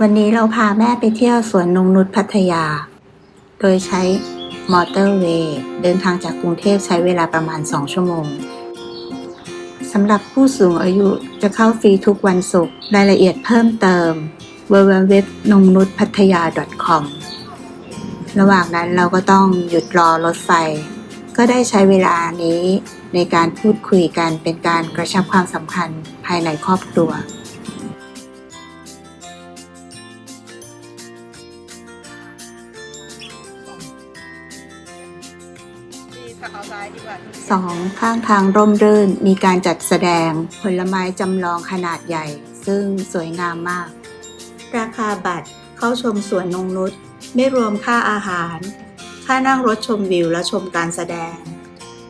วันนี้เราพาแม่ไปเที่ยวสวนนงนุชพัทยา โดยใช้มอเตอร์เวย์เดินทางจากกรุงเทพใช้เวลาประมาณ 2 ชั่วโมง สำหรับผู้สูงอายุจะเข้าฟรีทุกวันศุกร์ รายละเอียดเพิ่มเติม www นงนุชพัทยา .com ระหว่างนั้นเราก็ต้องหยุดรอรถไฟ ก็ได้ใช้เวลานี้ในการพูดคุยกันเป็นการกระชับความสัมพันธ์ภายในครอบครัว สองข้างทางร่มรื่นมีการจัดแสดง ผลไม้จำลองขนาดใหญ่ ซึ่งสวยงามมาก ราคาบัตรเข้าชมสวนนงนุชไม่รวมค่าอาหาร ค่านั่งรถชมวิวและชมการแสดง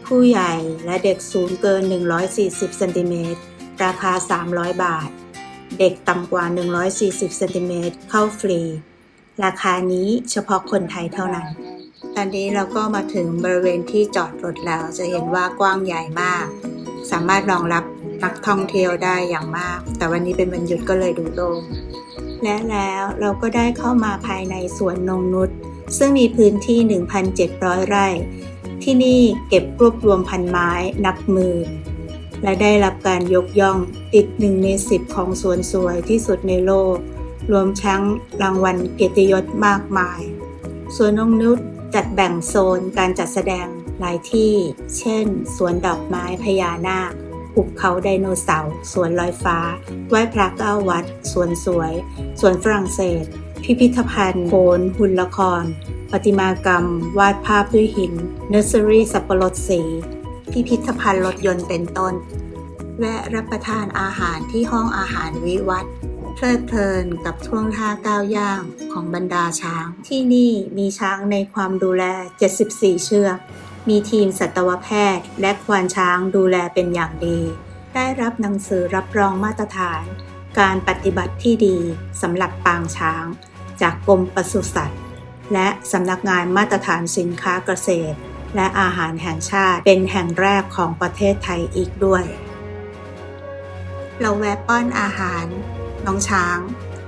ผู้ใหญ่และเด็กสูงเกิน 140 เซนติเมตร ราคา 300 บาท เด็กต่ำกว่า 140 เซนติเมตรเข้าฟรี ราคานี้เฉพาะคนไทยเท่านั้น ตอนนี้เราก็มาถึงบริเวณที่จอดรถแล้ว จะเห็นว่ากว้างใหญ่มาก สามารถรองรับนักท่องเที่ยวได้อย่างมาก แต่วันนี้เป็นวันหยุดก็เลยดูโล่งและแล้วเราก็ได้เข้ามาภายในสวนนงนุชซึ่งมีพื้นที่ 1,700 ไร่ ที่นี่เก็บรวบรวมพันไม้นับหมื่นและได้รับการยกย่องติดหนึ่งในสิบของสวนสวยที่สุดในโลก รวมทั้งรางวัลเกียรติยศมากมาย สวนนงนุช จัดแบ่งโซนการจัดแสดงหลายที่ เช่น สวนดอกไม้พญานาคหุบเขาไดโนเสาร์ สวนลอยฟ้า ไหว้พระเก้าวัด สวนสวย สวนฝรั่งเศส พิพิธภัณฑ์โขนหุ่นละคร ประติมากรรม วาดภาพด้วยหิน เนอร์เซอรี่สับปะรดสี พิพิธภัณฑ์รถยนต์เป็นต้นแวะรับประทานอาหารที่ห้องอาหารวิวัฒน์ เพลิดเพลินกับท่วงท่าก้าวย่างของบรรดาช้าง ที่นี่มีช้างในความดูแล 74 เชือก มีทีมสัตวแพทย์ และควานช้างดูแลเป็นอย่างดี ได้รับหนังสือรับรองมาตรฐาน การปฏิบัติที่ดีสำหรับปางช้าง จากกรมปศุสัตว์ และสำนักงานมาตรฐานสินค้าเกษตร และอาหารแห่งชาติเป็นแห่งแรกของประเทศไทยอีกด้วยเราแวะป้อนอาหาร น้องช้าง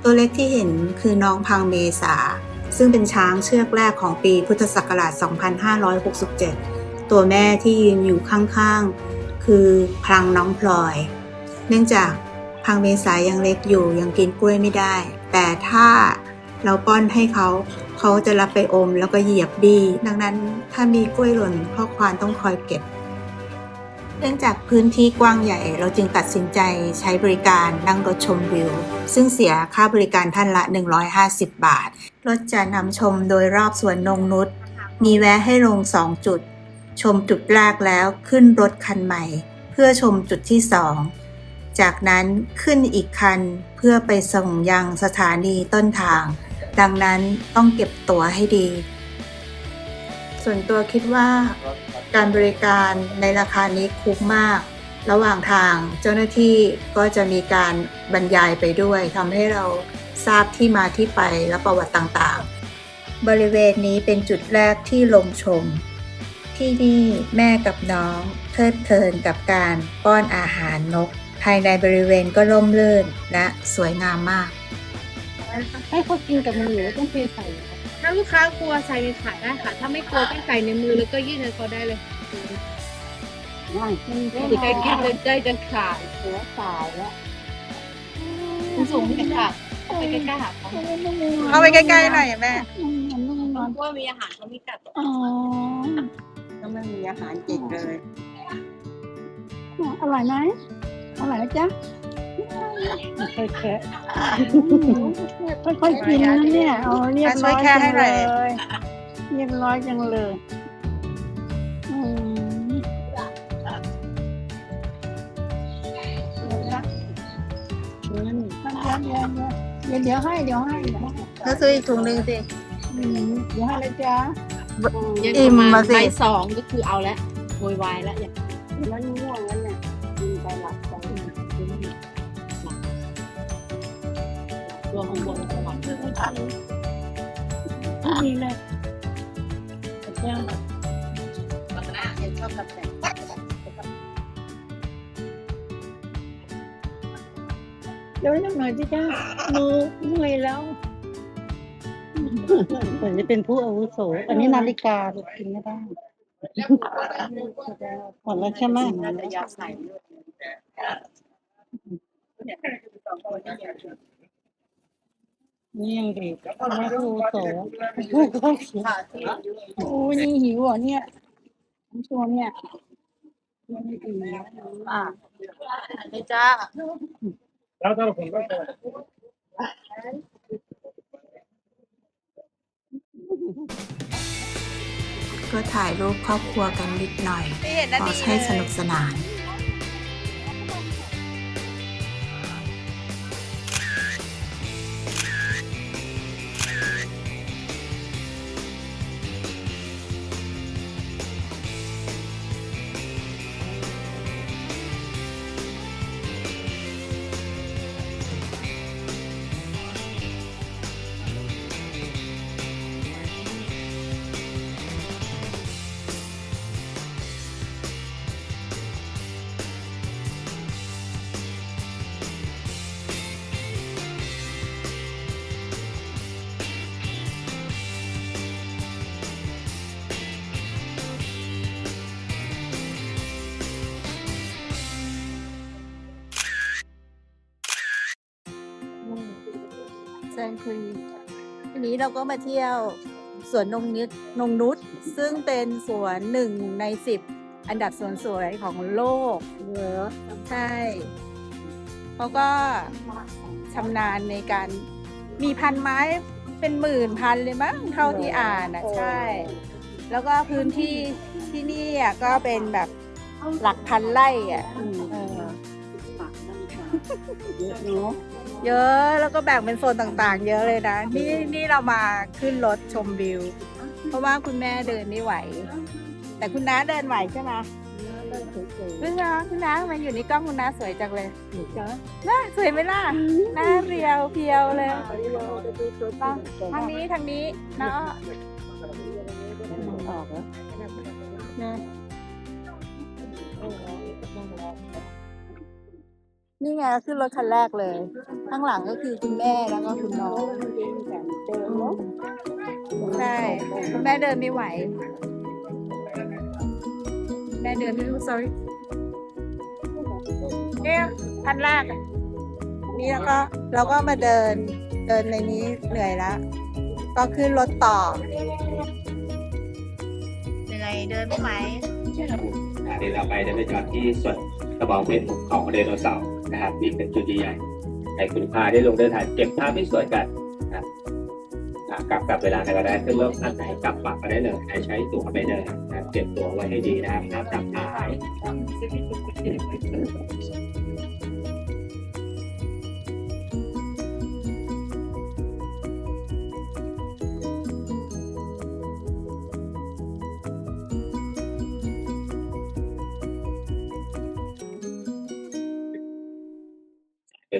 ตัวเล็กที่เห็นคือน้องพังเมษา ซึ่งเป็นช้างเชือกแรกของปีพุทธศักราช 2567 ตัวแม่ที่ยืนอยู่ข้างๆ คือพลังน้องพลอย เนื่องจากพังเมษายังเล็กอยู่ยังกินกล้วยไม่ได้ แต่ถ้าเราป้อนให้เขาเขาจะรับไปอมแล้วก็เหยียบดี ดังนั้นถ้ามีกล้วยหล่นพ่อควานต้องคอยเก็บ เนื่องจากพื้นที่กว้างใหญ่ เราจึงตัดสินใจใช้บริการนั่งรถชมวิว ซึ่งเสียค่าบริการท่านละ 150 บาท รถจะนำชมโดยรอบสวนนงนุชมีแวะให้ลง 2 จุด ชมจุดแรกแล้วขึ้นรถคันใหม่ เพื่อชมจุดที่ 2 จากนั้นขึ้นอีกคันเพื่อไปส่งยังสถานีต้นทาง ดังนั้นต้องเก็บตั๋วให้ดี ส่วนตัวคิดว่าการบริการในราคานี้คุ้มมาก ระหว่างทางเจ้าหน้าที่ก็จะมีการบรรยายไปด้วยทำให้เราทราบที่มาที่ไปและประวัติต่างๆ บริเวณนี้เป็นจุดแรกที่ลงชม ที่นี่แม่กับน้องเพลิดเพลินกับการป้อนอาหารนก ภายในบริเวณก็ร่มรื่นและสวยงามมาก ให้เขากินกับมือหรือต้องเทใส่ ถ้าลูกค้ากลัวใส่ในถาดได้ค่ะ ถ้าไม่กลัวก็ใส่ในมือแล้วก็ยื่นให้เขาได้เลยง่ายกินได้หรือใครคิดเลยได้จะขาดหัวสายแล้วคุณสูงไม่ขาดเข้าไปใกล้ๆหาเขาเข้าไปใกล้ๆหน่อยแม่มันนุ่มนอนกลัวมีอาหารเขาไม่กัดอ๋อก็ไม่มีอาหารกินเลย อร่อยไหมอร่อยนะจ๊ะ ค่อยๆแคะค่อยๆกินนะเนี่ยเอาเรียบร้อยช่วยแคะให้หน่จัอยงเลยเรียบร้อยจังเลยอืมเดี๋ยวนะอืมเดี๋ยวเดี๋ยวเดี๋ยวให้เดี๋ยวให้เดี๋ยวให้แล้วซื้ออีกถุงหนึ่งสิ อืมเดี๋ยวให้เลยจ้ายังอิ่มประมามาณสิใบสองก็คือเอาแล้วโวยวายแล้วอย่าง แล้วง่วงแล้ว สวรรค์ไม่ดีเลยจ้าเห็นชอบกาแฟไปเดินหน่อยสิจ้ามือเมื่อยแล้วเหมือนจะเป็นผู้อาวุโส อันนี้นาฬิกาลูกกินไม่ได้หมดแล้วใช่ไหมน่าจะยาใส่ นี่ยังเด็กไม่ผู้อาวุโสผู้เข้าเขียนโอ้ยนี่หิวเหรอะเนี่ยน้ำชวนเนี่ยอะนี่จ้าก็ถ่ายรูปครอบครัวกันนิดหน่อยพอให้สนุกสนาน ซงคือทีนี้เราก็มาเที่ยวสวนนงนิดนงนุษซึ่งเป็นสวนหนึ่งในสิบอันดับสวนสวยของโลกเหรอใช่เขาก็ชำนาญในการมีพันไม้เป็นหมื่นพันเลยมั้งเท่าที่อ่านอะใช่ แล้วก็พื้นที่ที่นี่อะก็เป็นแบบหลักพันไร่อะ เออเยอะเนาะเยอะแล้วก็แบ่งเป็นโซนต่างๆ เยอะเลยนะ นี่นี่เรามาขึ้นรถชมวิว เพราะว่าคุณแม่เดินไม่ไหว แต่คุณน้าเดินไหวใช่ไหมคุณน้าคุณน้ามาอยู่ในกล้องคุณน้าสวยจังเลยน่าสวยไหมล่ะหน้าเรียวเพียวเลยทางนี้ทางนี้เนาะออกแล้วนี่ ไงขึ้นรถคันแรกเลย ข้างหลังก็คือคุณแม่แล้วก็คุณน้องใช่คุณแม่เดินไม่ไหว แม่เดินไม่รู้ sorry เนี่ยคันแรกอะนี่แล้วก็เราก็มาเดินเดินในนี้เหนื่อยแล้ว ก็ขึ้นรถต่อเหนื่อยเดินไม่ไหว เดี๋ยวเราไปจะไปจอดที่ส่วนกระบอกเพชรของไดโนเสาร์นะครับอีกเป็นจุดใหญ่ให้คุณพาได้ลงเดินถ่ายเก็บภาพที่สวยกันนะครับกลับกลับเวลาไหนก็ได้ขึ้นรถอันไหนกลับฝั่งก็ได้เลยใครใช้ตั๋วไปเลยนะเก็บตั๋วไว้ให้ดีนะครับกลับหาย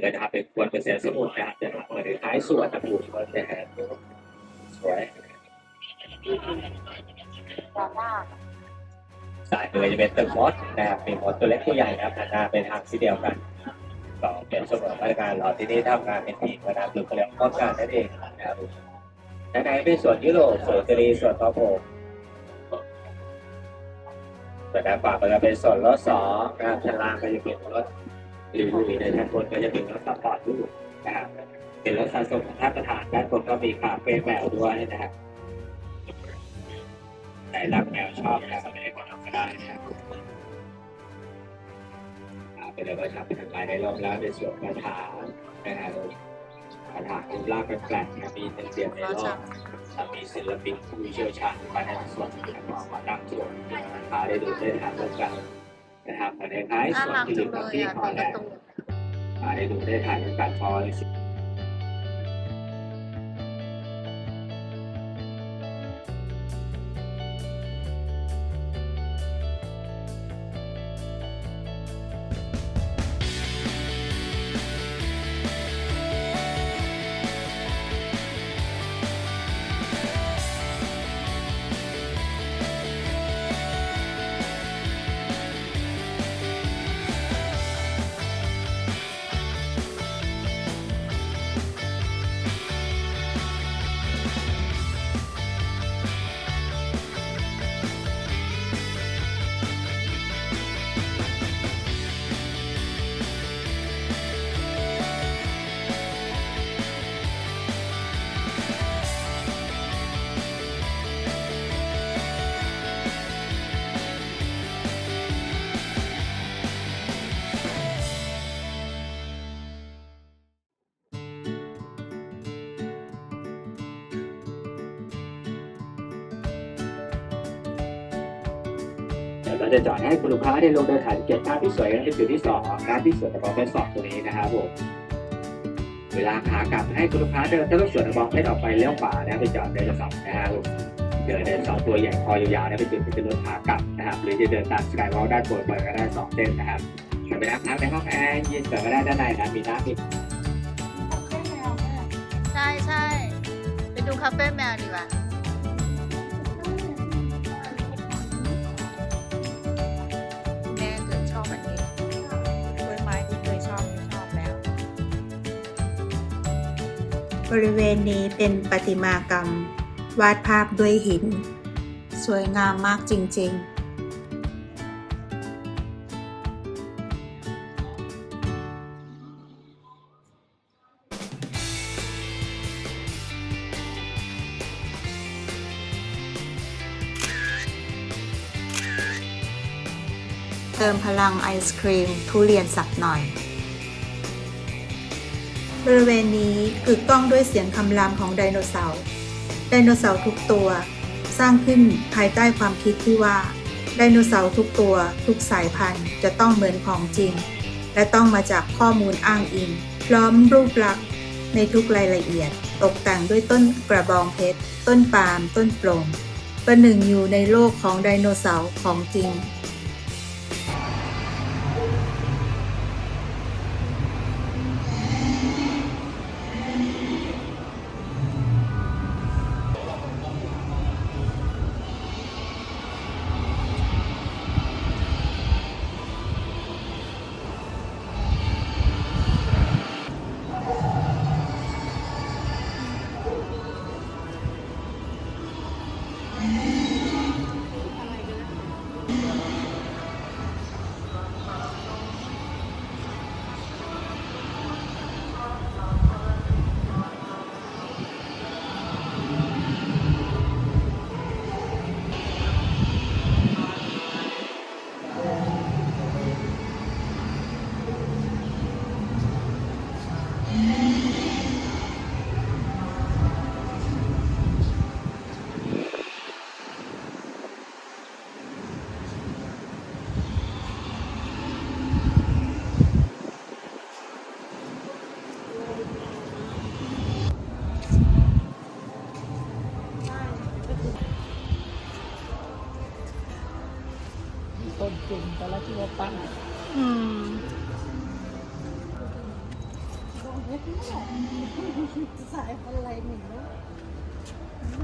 ดี๋ยวนะเป็นควรเป็นเซนสมุดนะครับเดี๋ยวเราเปิดท้ายส่วนตะปูก็จะแหสวยสายเลยจะเป็นตึกมอสนะครับเป็นมอสตัวเล็กตัวใหญ่นะครับหน้าเป็นทางสีเดียวกันก็เป็นสมอมาตรการเราที่นี่ทำงานเป็นทีมนะครับหรือเขาเรียกป้องกันนั่นเองนะครับด้านในเป็นส่วนยุโรปส่วนอิตาลีส่วนตะโพส่วนด้านขวาก็จะเป็นส่วนรถสองนะครับชั้นล่างก็จะเป็นรถ หรือในด้านบนก็จะเป็นรถสปอร์ตรูปนะครับเป็นรถสะสมของท่านประธานด้านบนก็มีคาเฟ่แมวด้วยนะครับใครรักแมวชอบนะครับไม่ได้กดก็ได้นะครับอ่าเป็นอะไรก็ทำเป็นลายในรอบแล้วในส่วนกระถางนะครับกระถางรูปร่างแปลกๆนะครับมีเป็นเสียงในรอบมีศิลปินผู้เชี่ยวชาญมาในส่วนนะครับมาตั้งส่วนพาได้ดูได้ทานร่วมกัน นะครับในท้ายส่วนที่เหลือที่พอแล้วอ่าได้ดูได้ถ่ายกันพอ เราจะจอดให้คุณลูกค้าได้ลงเดินถ่ายเก็บภาพที่สวยกันเป็นจุดที่สองนที่สวนตะบองเพชรสองตรงนี้นะครับผมเวลาขากลับให้คุณลูกค้าเดินถ้าต้องสวนตะบองเพชรออกไปเลี้ยวขวานะไปจอดเดินสองนะครับผมเดินเดินสองตัวใหญ่คอยาวๆนะไปจุดที่เป็นรถขากลับนะครับหรือจะเดินตามสกายวอล์ด้านบนไปก็ได้สองเส้นนะครับจะไปนั่งพักในห้องแอร์ย็นเกิดก็ได้ด้านในนะมีน้ำมีใช่ใช่ไปดูคาเฟ่แมวดีกว่า บริเวณนี้เป็นประติมากรรม วาดภาพด้วยหิน สวยงามมากจริง ๆเติมพลังไอศครีม ทุเรียนสักหน่อย บริเวณนี้กึกก้องด้วยเสียงคำรามของไดโนเสาร์ไดโนเสาร์ทุกตัว สร้างขึ้นภายใต้ความคิดที่ว่าไดโนเสาร์ทุกตัว ทุกสายพันธุ์จะต้องเหมือนของจริง และต้องมาจากข้อมูลอ้างอิง พร้อมรูปลักษณ์ในทุกรายละเอียด ตกแต่งด้วยต้นกระบองเพชร ต้นปาล์มต้นปร่งประหนึ่งอยู่ในโลกของไดโนเสาร์ของจริง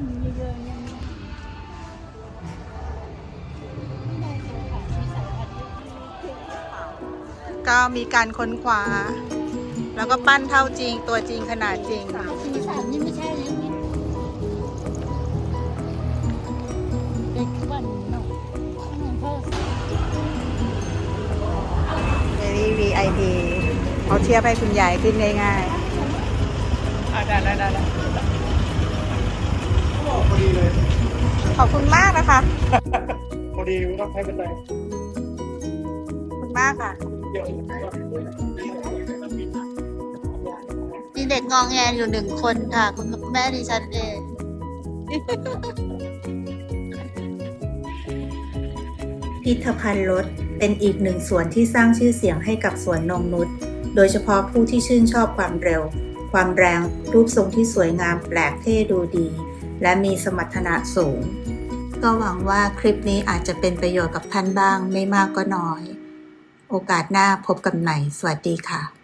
มีเยอะๆเนี่ยก็มีการค้นคว้า แล้วก็ปั้นเท่าจริงตัวจริงขนาดจริง สีสันนี่ VIP เขาเทียบให้คุณยายขึ้นง่ายๆได้ได้ได้ขอบคุณมากนะคะ พอดีต้องใช้บันไดขอบคุณมากค่ะเดี๋ยวมีเด็กงองแงอยู่หนึ่งคนค่ะ คุณแม่ดิฉันเองพิพิธภัณฑ์รถ เป็นอีกหนึ่งสวนที่สร้างชื่อเสียงให้กับสวนนงนุษโดยเฉพาะผู้ที่ชื่นชอบความเร็ว ความแรงรูปทรงที่สวยงามแปลกเท่ดูดี และมีสมรรถนะสูง ก็หวังว่าคลิปนี้อาจจะเป็นประโยชน์กับท่านบ้างไม่มากก็น้อย โอกาสหน้าพบกันใหม่ สวัสดีค่ะ